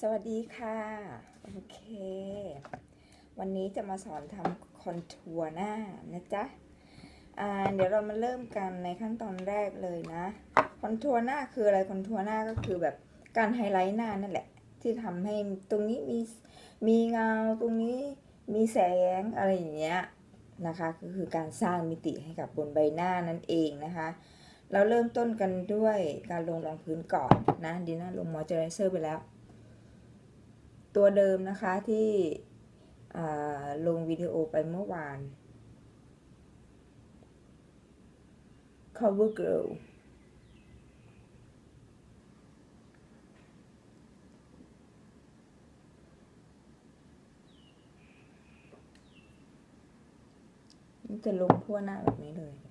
สวัสดีค่ะ โอเค วันนี้จะมาสอนทำคอนทัวร์หน้านะจ๊ะเดี๋ยวเรามาเริ่มกันในขั้นตอนแรกเลยนะ คอนทัวร์หน้าคืออะไร คอนทัวร์หน้าก็คือแบบการไฮไลท์หน้านั่นแหละ ที่ทำให้ตรงนี้มีมีเงาตรงนี้มีแสงอะไรอย่างเงี้ยนะคะก็คือการสร้างมิติให้กับบนใบหน้านั่นเองนะคะ เราเริ่มต้นกันด้วยการลงรองพื้นก่อนนะดีน่าลงมอยเจอไรเซอร์ไปแล้ว ตัวเดิมนะคะที่ลงวิดีโอไปเมื่อวาน cover girl จะลงทั่วหน้าแบบนี้เลย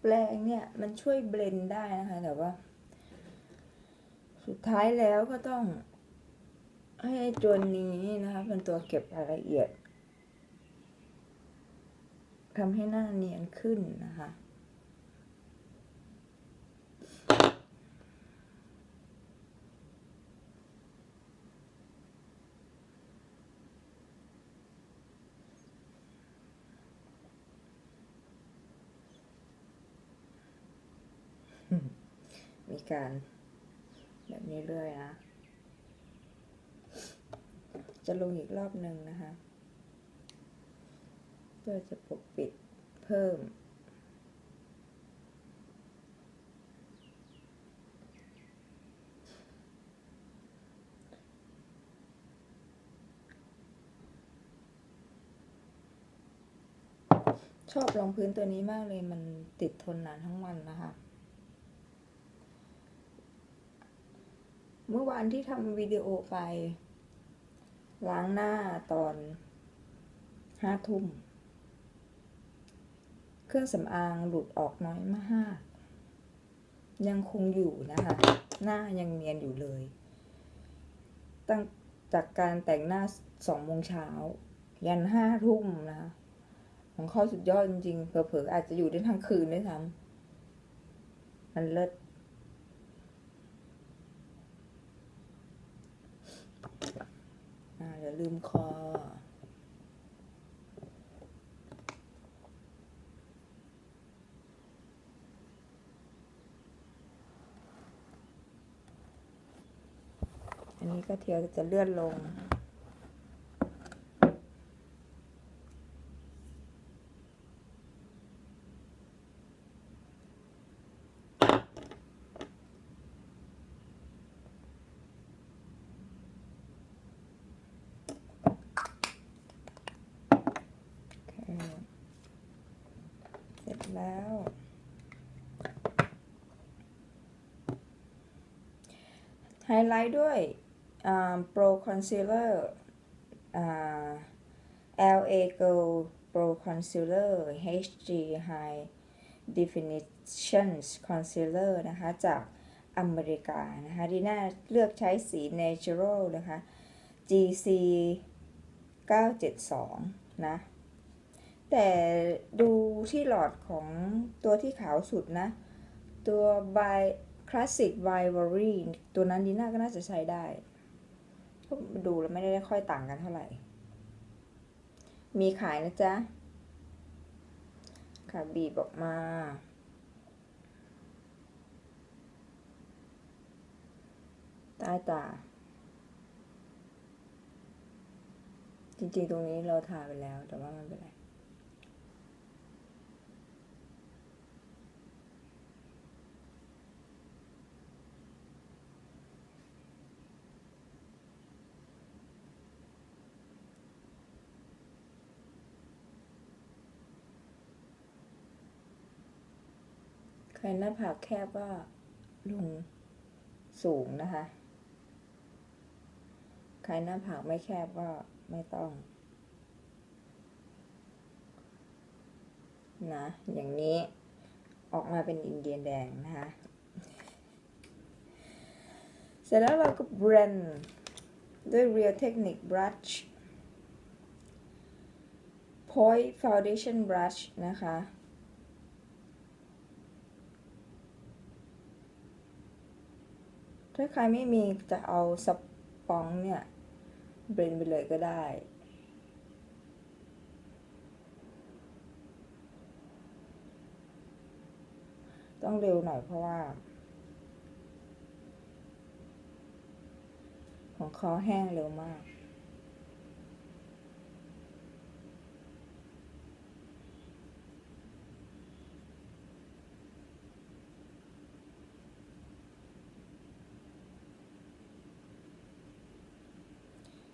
แปลงเนี่ยมันช่วยเบลนได้นะคะ แต่ว่า สุดท้ายแล้วก็ต้อง ให้ตัวนี้นะคะ เป็นตัวเก็บรายละเอียดทำให้หน้าเนียนขึ้นนะคะ มีการแบบนี้เรื่อยนะ จะลงอีกรอบหนึ่งนะคะ เพื่อจะปกปิดเพิ่ม ชอบรองพื้นตัวนี้มากเลยมันติดทนนานทั้งวันนะคะ เมื่อวานที่ทำวิดีโอไป ล้างหน้าตอนห้าทุ่ม เครื่องสำอางหลุดออกน้อยมาก ยังคงอยู่นะคะ หน้ายังเนียนอยู่เลย ตั้งจากการแต่งหน้าสองโมงเช้า ยันห้าทุ่มนะ ของเขาสุดยอดจริงๆเผลอๆอาจจะอยู่ได้ทั้งคืนด้วยซ้ำมันเลิศ อ่าอย่าลืมคอ อันนี้ก็เทียวจะเลื่อนลง โอเคเสร็จแล้ว ไฮไลท์ด้วยอ่า Pro Concealer อ่า LA Girl Pro Concealer HD High Definition Concealer นะคะ จากอเมริกานะคะดีน่าเลือกใช้สี Natural นะคะ GC 972 นะ แต่ดูที่หลอดของตัวที่ขาวสุดนะ ตัว by classic Ivory ตัวนั้นดีน่าก็น่าจะใช้ได้ ก็ดูแล้วไม่ได้ค่อยต่างกันเท่าไหร่ มีขายนะจ๊ะ ค่ะบีบออกมาใต้ตา จริงๆตรงนี้เราทาไปแล้วแต่ว่ามันเป็นไร ใครหน้าผากแคบว่าลุงสูงนะคะ ใครหน้าผากไม่แคบก็ไม่ต้อง นะ อย่างนี้ออกมาเป็นอินเดียนแดงนะคะ เสร็จแล้วเราก็เบรนด้วย Real Technique Brush Point Foundation Brush นะคะ ถ้าใครไม่มีจะเอาสปองเนี่ยเบรนไปเลยก็ได้ต้องเร็วหน่อยเพราะว่า ของเขาแห้งเร็วมาก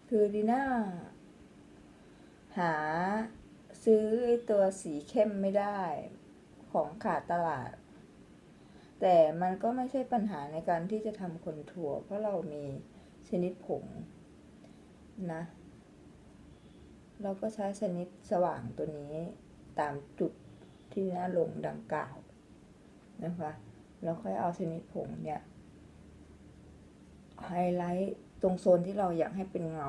คือดีน่าหาซื้อไอตัวสีเข้มไม่ได้ของขาดตลาด แต่มันก็ไม่ใช่ปัญหาในการที่จะทำคนถั่ว เพราะเรามีชนิดผงนะ เราก็ใช้ชนิดสว่างตัวนี้ตามจุดที่น้าลงดังกล่าวนะคะแล้วค่อยเอาชนิดผงเนี่ยไฮไลท์ ตรงโซนที่เราอยากให้เป็นเงา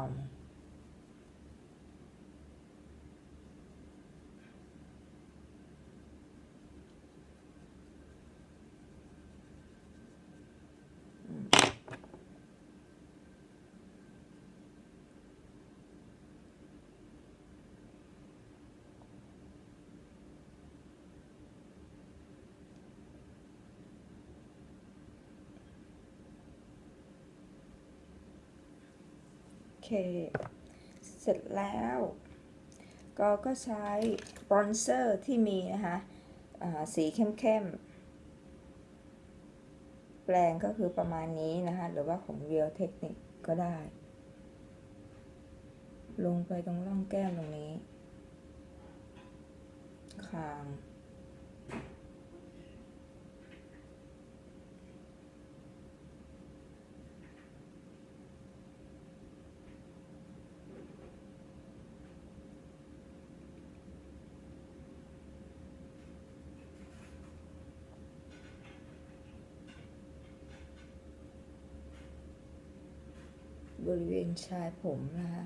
เค เสร็จแล้ว ก็ก็ใช้บรอนเซอร์ที่มีนะคะสีเข้มๆ แปลงก็คือประมาณนี้นะคะ หรือว่าของ Real Technique ก็ได้ ลงไปตรงร่องแก้มตรงนี้ คาง บริเวณชายผมนะคะ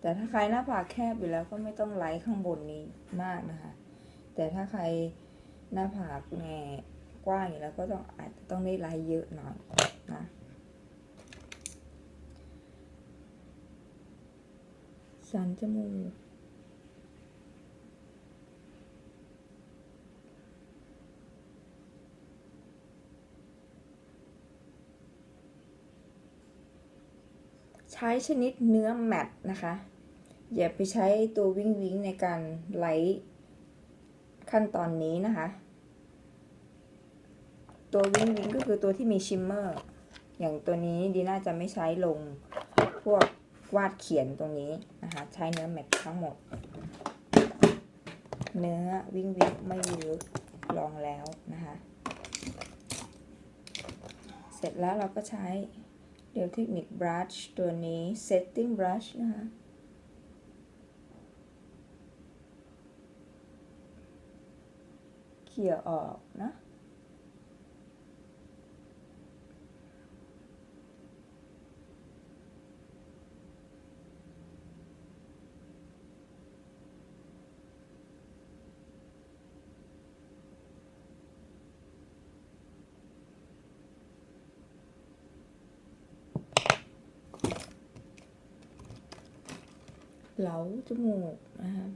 แต่ถ้าใครหน้าผากแคบอยู่แล้วก็ไม่ต้องไล่ข้างบนนี้มากนะคะ แต่ถ้าใครหน้าผากแง่กว้างอยู่แล้วก็ต้องอาจจะต้องได้ไล่เยอะหน่อยนะสันจมูก ใช้ชนิดเนื้อแมตต์นะคะ อย่าไปใช้ตัววิงวิงในการไลท์ขั้นตอนนี้นะคะ ตัววิงวิงก็คือตัวที่มีชิมเมอร์อย่างตัวนี้ดีน่าจะไม่ใช้ลงพวกวาดเขียนตรงนี้นะคะ ใช้เนื้อแมตต์ทั้งหมด เนื้อวิงวิงไม่ยอะลองแล้วนะคะ เสร็จแล้วเราก็ใช้ เดี๋ยวเทคนิค brush ตัวนี้ setting brush นะคะ เขี่ยออกนะ เหลาจมูกนะคะ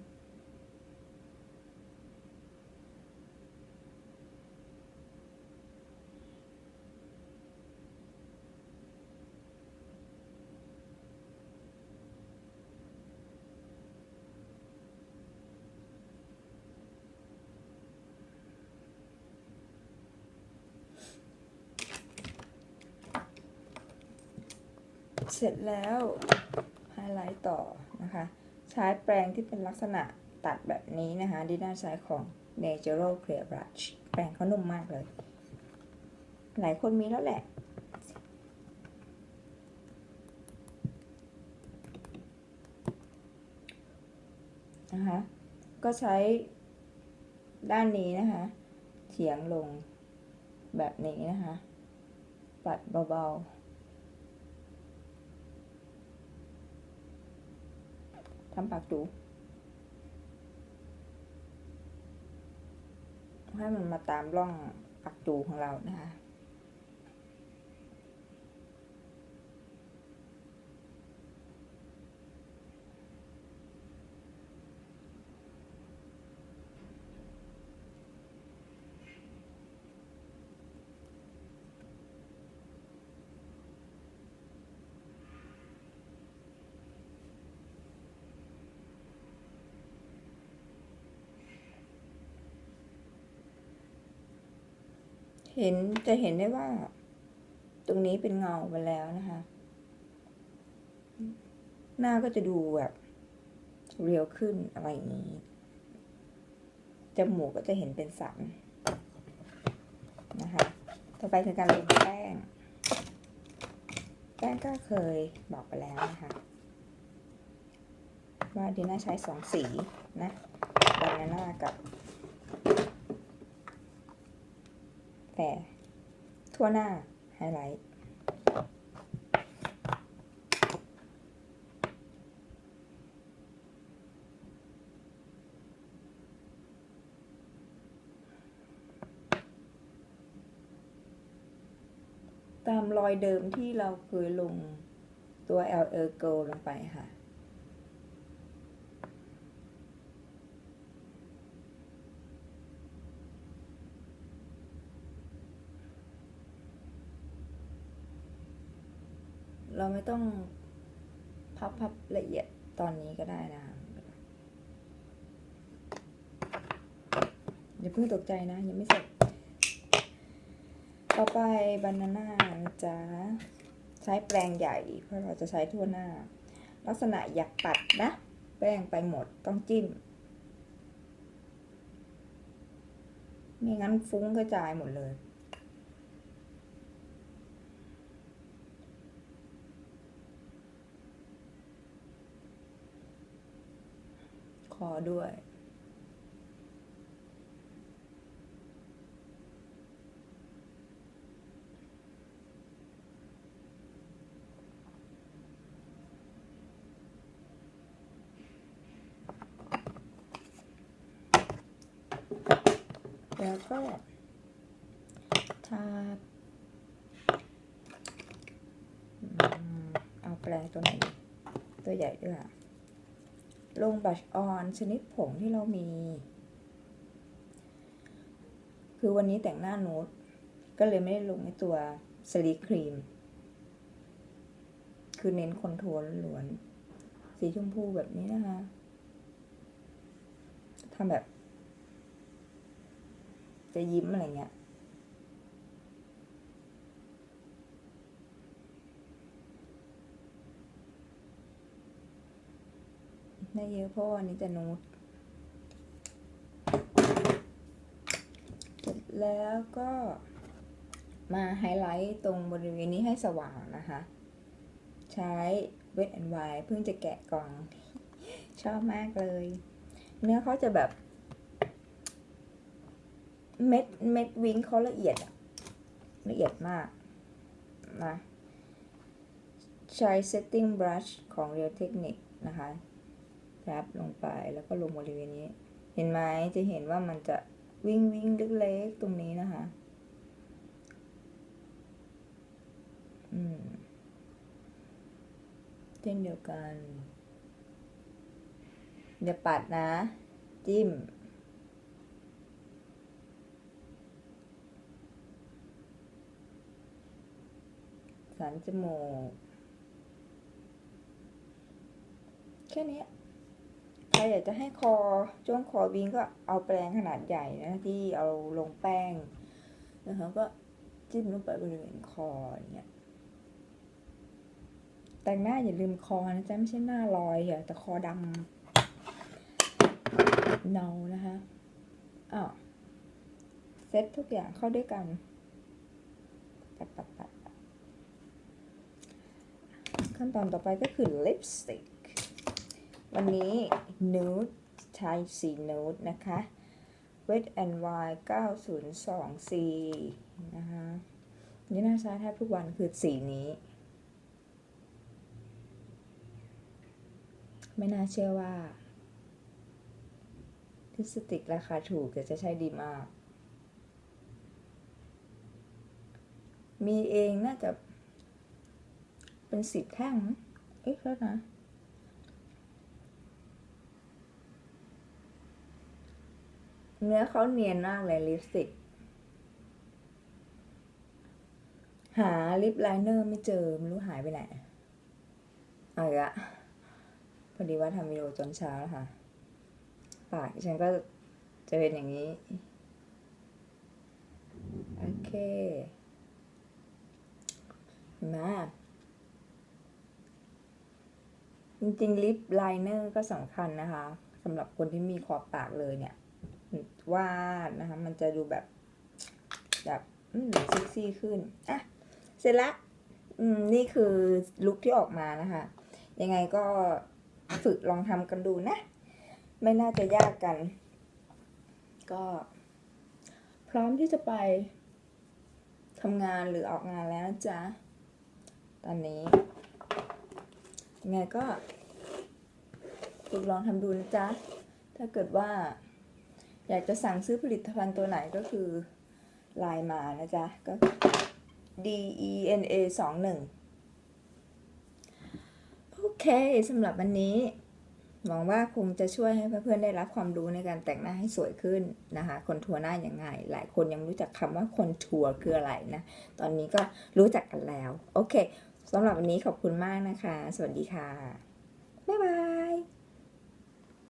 เสร็จแล้วไฮไลท์ต่อ นะคะ ใช้แปรงที่เป็นลักษณะตัดแบบนี้นะคะดิน่าใช้ของ Natural Clear Brush แปรงเขานุ่มมากเลย หลายคนมีแล้วแหละ นะคะ ก็ใช้ด้านนี้นะคะเฉียงลงแบบนี้นะคะ ปัดเบาๆ ทำปากดูให้มันมาตามร่องปากจูของเรานะคะ เห็นจะเห็นได้ว่า ตรงนี้เป็นเงาไปแล้วนะคะ หน้าก็จะดูแบบเรียวขึ้นอะไรอย่างนี้จมูกก็จะเห็นเป็นสันนะคะ ต่อไปคือการลงแป้ง แป้งก็เคยบอกไปแล้วนะคะ ว่าดีน่าใช้สองสีนะบานาน่ากับ แต่ ทั่วหน้าไฮไลท์ตามรอยเดิมที่เราเคยลงตัว L E G O ลงไปค่ะ เราไม่ต้องพับพับละเอียดตอนนี้ก็ได้นะคะอย่าเพิ่งตกใจนะ ยังไม่เสร็จ ต่อไปบานาน่าจะใช้แปรงใหญ่ เพราะเราจะใช้ทั่วหน้า ลักษณะอยากตัดนะ แป้งไปหมดต้องจิ้มไม่งั้นฟุ้งกระจายหมดเลย อด้วย แล้วก็ทาเอาแปรงตัวไหนตัวใหญ่ด้วยอะ ลงบัชออนชนิดผงที่เรามี คือวันนี้แต่งหน้านูดก็เลยไม่ได้ลงในตัวสลีครีม คือเน้นคอนทัวร์ล้วน สีชมพูแบบนี้นะคะทำแบบ จะยิ้มอะไรเงี้ย ไม่เยอะเพราะวันนี้จะนูดเสร็จแล้วก็มาไฮไลท์ตรงบริเวณนี้ให้สว่างนะคะ ใช้เวทแอนด์ไวเพิ่งจะแกะกล่อง ชอบมากเลย เนื้อเขาจะแบบ เม็ดเม็ดวิ้งเขาละเอียดอะละเอียดมากนะใช้ setting brush ของ Real Technique นะคะ รับลงไปแล้วก็ลงบริเวณนี้ เห็นไหมจะเห็นว่ามันจะวิ่งวิ่งเล็กๆตรงนี้นะคะ อืมเช่นเดียวกันอย่าปัดนะ จิ้ม สันจมูก แค่นี้ ครอยากจะให้คอช่วงคอวิงก็เอาแปรงขนาดใหญ่นะที่เอาลงแป้งนะคะก็จิ้มลงไปบริเวณคออย่างเงี้ยแต่งหน้าอย่าลืมคอนะจ๊ะไม่ใช่หน้าลอยอย่าแต่คอดำเนานะคะอ้าวเซ็ตทุกอย่างเข้าด้วยกันปัดปัดปัดปัดขั้นตอนต่อไปก็คือลิปสติก วันนี้นูดใช้สีนูดนะคะ Wet and Wild 902C นะคะนี่น่าใช้แทบทุกวันคือสีนี้ ไม่น่าเชื่อว่าลิปสติกราคาถูกแต่จะใช้ดีมาก มีเองน่าจะเป็นสิบแท่งมั้งเอ๊ะแล้วนะ เนื้อเขาเนียนมากเลยลิปสติก หาลิปไลเนอร์ไม่เจอไม่รู้หายไปไหนเอาอีกละพอดีว่าทำวิดีโอจนเช้าแล้วค่ะ ปากฉันก็จะเป็นอย่างนี้ โอเคมาจริงๆ ลิปไลเนอร์ก็สำคัญนะคะสำหรับคนที่มีขอบปากเลยเนี่ย วาดนะคะ มันจะดูแบบแบบเซ็กซี่ขึ้น อะ เสร็จละอืมนี่คือลุคที่ออกมานะคะ ยังไงก็ฝึกลองทำกันดูนะ ไม่น่าจะยากกัน ก็ พร้อมที่จะไปทำงานหรือออกงานแล้วนะจ๊ะ ตอนนี้ ยังไงก็ฝึกลองทำดูนะจ๊ะ ถ้าเกิดว่า อยากจะสั่งซื้อผลิตภัณฑ์ตัวไหนก็คือไลน์มานะจ๊ะ ก็ D E N A สองหนึ่งโอเคสำหรับวันนี้ หวังว่าคงจะช่วยให้เพื่อนๆได้รับความรู้ในการแต่งหน้าให้สวยขึ้นนะคะ คนทัวร์หน้าอย่างไง หลายคนยังไม่รู้จักคำว่าคนทัวร์คืออะไรนะ ตอนนี้ก็รู้จักกันแล้ว โอเคสำหรับวันนี้ขอบคุณมากนะคะ สวัสดีค่ะ บ๊ายบาย